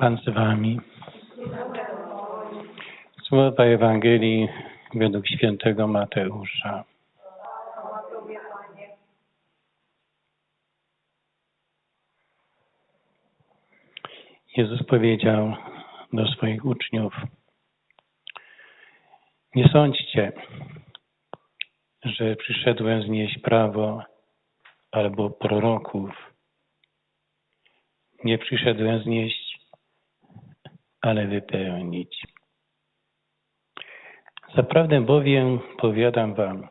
Pan z wami. Słowa Ewangelii według świętego Mateusza. Jezus powiedział do swoich uczniów: Nie sądźcie, że przyszedłem znieść prawo albo proroków. Nie przyszedłem znieść, ale wypełnić. Zaprawdę bowiem powiadam wam,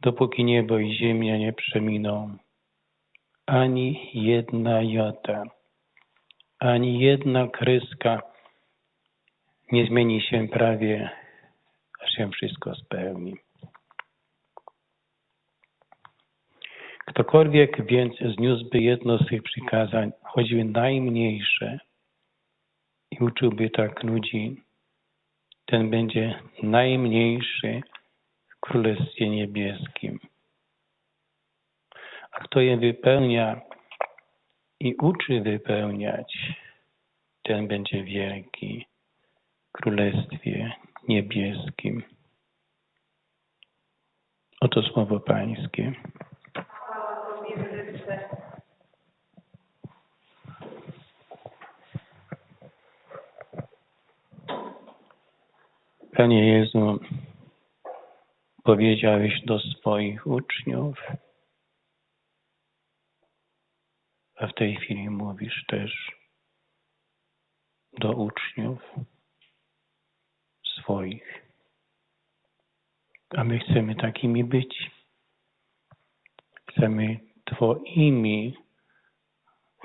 dopóki niebo i ziemia nie przeminą, ani jedna jota, ani jedna kreska nie zmieni się prawie, aż się wszystko spełni. Ktokolwiek więc zniósłby jedno z tych przykazań, choćby najmniejsze, i uczyłby tak ludzi, ten będzie najmniejszy w Królestwie Niebieskim. A kto je wypełnia i uczy wypełniać, ten będzie wielki w Królestwie Niebieskim. Oto słowo Pańskie. Panie Jezu, powiedziałeś do swoich uczniów, a w tej chwili mówisz też do uczniów swoich. A my chcemy takimi być. Chcemy Twoimi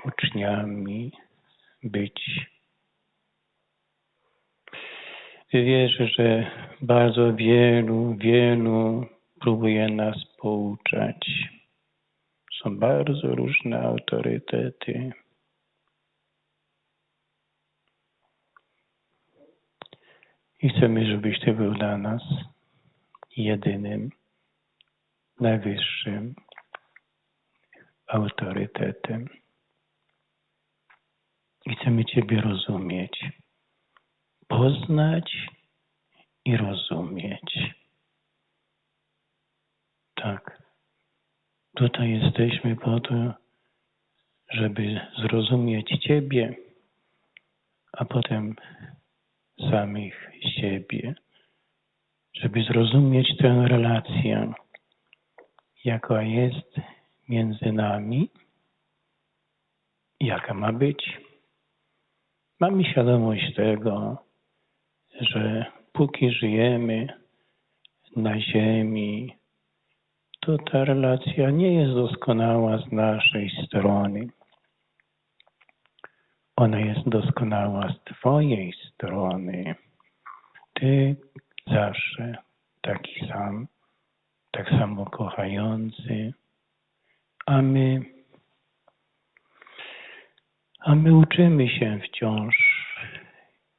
uczniami być. Wierzę, że bardzo wielu, wielu próbuje nas pouczać. Są bardzo różne autorytety. I chcemy, żebyś Ty był dla nas jedynym, najwyższym autorytetem. I chcemy Ciebie rozumieć, poznać i rozumieć. Tak. Tutaj jesteśmy po to, żeby zrozumieć Ciebie, a potem samych siebie, żeby zrozumieć tę relację, jaka jest między nami, jaka ma być. Mamy świadomość tego, że póki żyjemy na ziemi, to ta relacja nie jest doskonała z naszej strony. Ona jest doskonała z Twojej strony. Ty zawsze taki sam, tak samo kochający, a my, a my uczymy się wciąż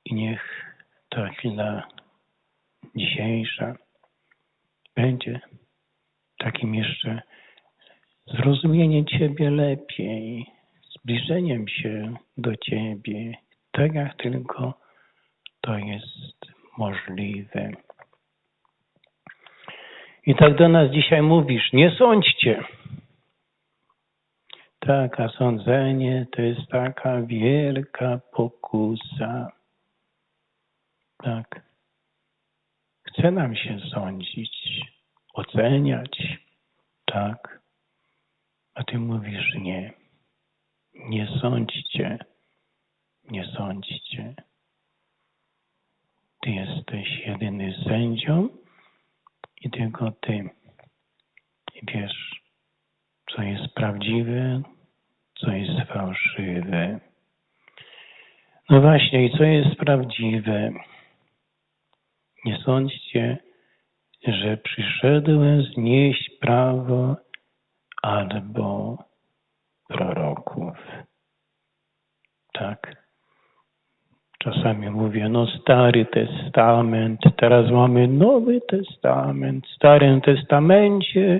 i niech ta chwila dzisiejsza będzie takim jeszcze zrozumieniem Ciebie lepiej, zbliżeniem się do Ciebie, tak jak tylko to jest możliwe. I tak do nas dzisiaj mówisz, nie sądźcie. Tak, a sądzenie to jest taka wielka pokusa. Tak. Chce nam się sądzić, oceniać. Tak. A ty mówisz nie. Nie sądźcie. Nie sądźcie. Ty jesteś jedyny sędzią i tylko ty. Wiesz, co jest prawdziwe, co jest fałszywe. No właśnie, i co jest prawdziwe? Nie sądźcie, że przyszedłem znieść prawo albo proroków. Tak. Czasami mówię, no Stary Testament, teraz mamy Nowy Testament. W Starym Testamencie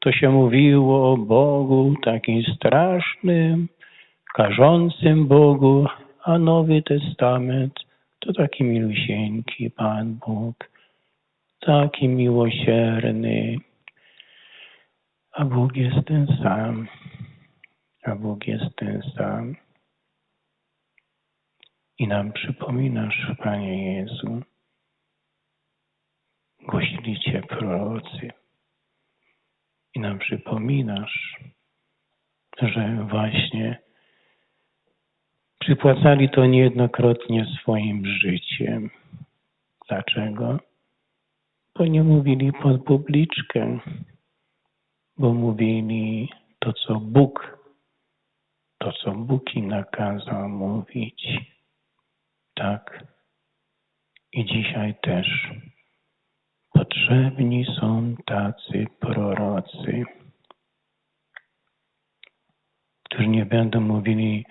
to się mówiło o Bogu takim strasznym, karzącym Bogu, a Nowy Testament to taki milusieńki Pan Bóg, taki miłosierny, a Bóg jest ten sam, a Bóg jest ten sam. I nam przypominasz, Panie Jezu, głosili Cię prorocy. I nam przypominasz, że właśnie przypłacali to niejednokrotnie swoim życiem. Dlaczego? Bo nie mówili pod publiczkę, bo mówili to, co Bóg, to, co Bóg im nakazał mówić. Tak. I dzisiaj też potrzebni są tacy prorocy, którzy nie będą mówili,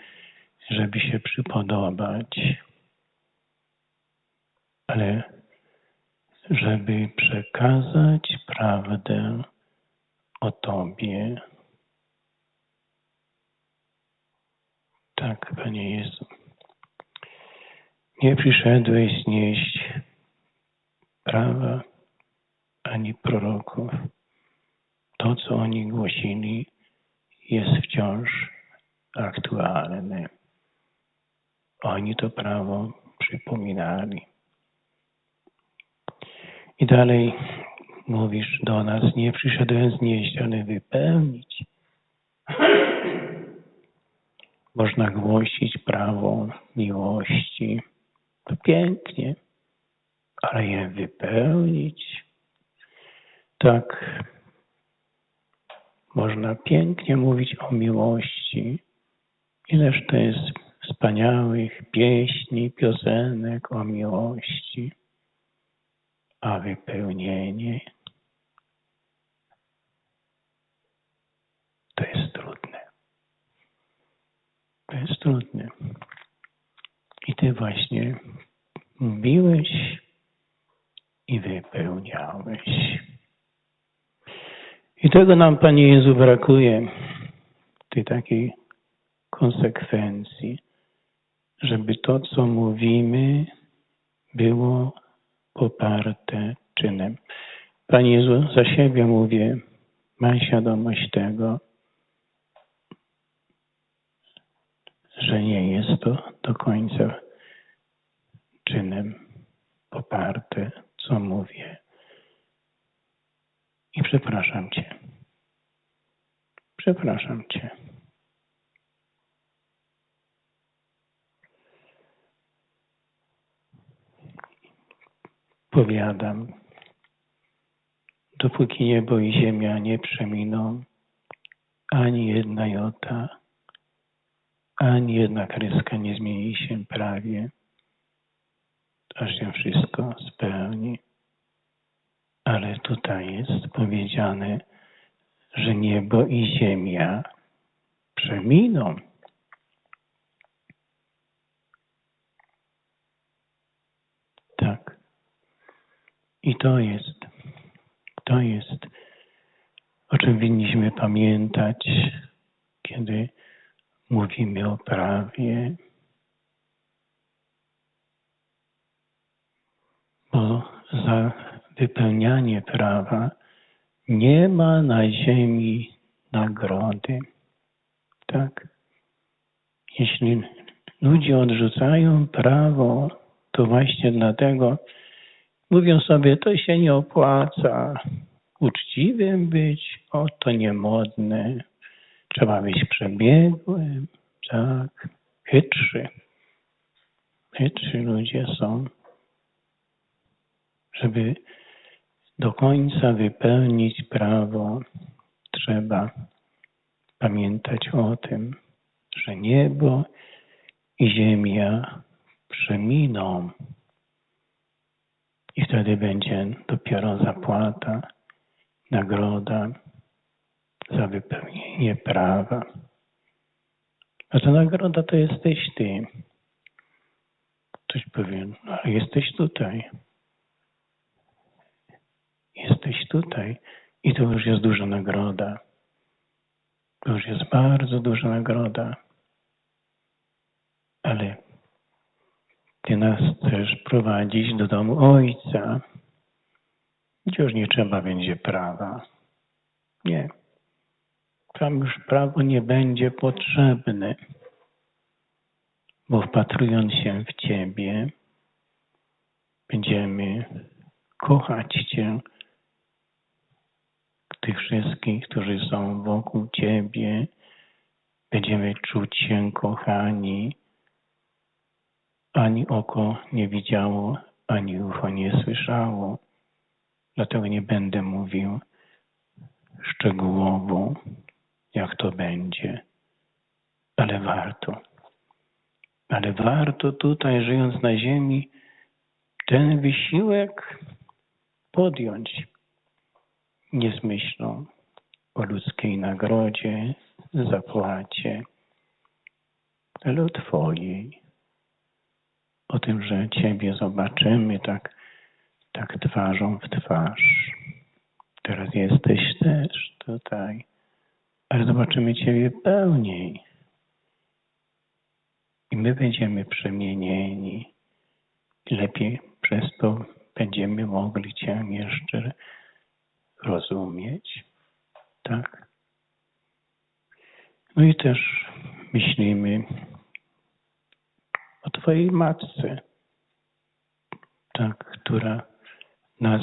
żeby się przypodobać, ale żeby przekazać prawdę o Tobie. Tak, Panie Jezu. Nie przyszedłeś znieść prawa ani proroków. To, co oni głosili, jest wciąż aktualne. Oni to prawo przypominali. I dalej mówisz do nas, nie przyszedłem znieść, ale wypełnić. Można głosić prawo miłości. To pięknie, ale je wypełnić. Tak, można pięknie mówić o miłości. Ileż to jest wspaniałych pieśni, piosenek o miłości, a wypełnienie to jest trudne. To jest trudne. I ty właśnie mówiłeś i wypełniałeś. I tego nam, Panie Jezu, brakuje, tej takiej konsekwencji, żeby to, co mówimy, było poparte czynem. Panie Jezu, za siebie mówię, mam świadomość tego, że nie jest to do końca czynem poparte, co mówię. I przepraszam Cię. Przepraszam Cię. Powiadam, dopóki niebo i ziemia nie przeminą, ani jedna jota, ani jedna kreska nie zmieni się prawie, aż się wszystko spełni. Ale tutaj jest powiedziane, że niebo i ziemia przeminą. Tak. I to jest, to jest, o czym winniśmy pamiętać, kiedy mówimy o prawie. Bo za wypełnianie prawa nie ma na ziemi nagrody. Tak? Jeśli ludzie odrzucają prawo, to właśnie dlatego mówią sobie, to się nie opłaca. Uczciwym być, o to niemodne. Trzeba być przebiegłym, tak, chytrzy. Chytrzy ludzie są, żeby do końca wypełnić prawo, trzeba pamiętać o tym, że niebo i ziemia przeminą. I wtedy będzie dopiero zapłata, nagroda za wypełnienie prawa. A ta nagroda to jesteś ty. Ktoś powie, no, jesteś tutaj. Jesteś tutaj i to już jest duża nagroda. To już jest bardzo duża nagroda. ale Ty nas chcesz prowadzić do domu Ojca, gdzie już nie trzeba będzie prawa. Nie. Tam już prawo nie będzie potrzebne, bo wpatrując się w Ciebie, będziemy kochać Cię, tych wszystkich, którzy są wokół Ciebie, będziemy czuć się kochani. Ani oko nie widziało, ani ucho nie słyszało. Dlatego nie będę mówił szczegółowo, jak to będzie, ale warto. Ale warto tutaj, żyjąc na ziemi, ten wysiłek podjąć nie z myślą o ludzkiej nagrodzie, zapłacie, ale o Twojej. O tym, że Ciebie zobaczymy tak, tak twarzą w twarz. Teraz jesteś też tutaj, ale zobaczymy Ciebie pełniej. I my będziemy przemienieni. Lepiej przez to będziemy mogli Cię jeszcze rozumieć. Tak? No i też myślimy o Twojej matce, tak, która nas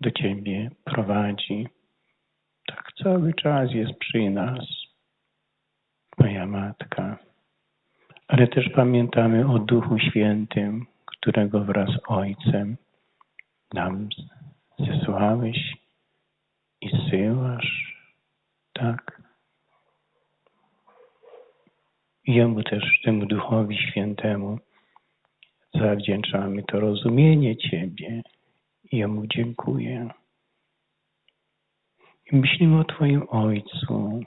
do Ciebie prowadzi. Tak cały czas jest przy nas, moja matka. Ale też pamiętamy o Duchu Świętym, którego wraz z Ojcem nam zesłałeś i zsyłasz, tak. I Jemu też, temu Duchowi Świętemu, zawdzięczamy to rozumienie Ciebie. Jemu dziękuję. I myślimy o Twoim Ojcu,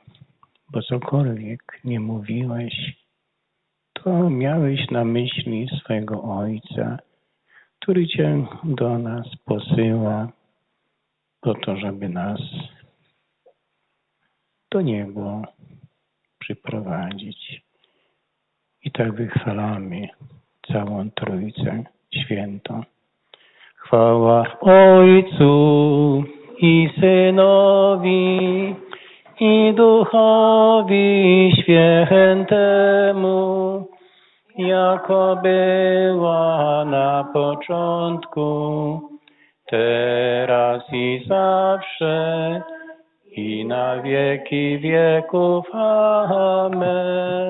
bo cokolwiek nie mówiłeś, to miałeś na myśli swojego Ojca, który Cię do nas posyła po to, żeby nas do Niego przyprowadzić. I tak wychwalamy całą Trójcę Świętą. Chwała Ojcu i Synowi i Duchowi Świętemu, jako była na początku, teraz i zawsze, i na wieki wieków. Amen.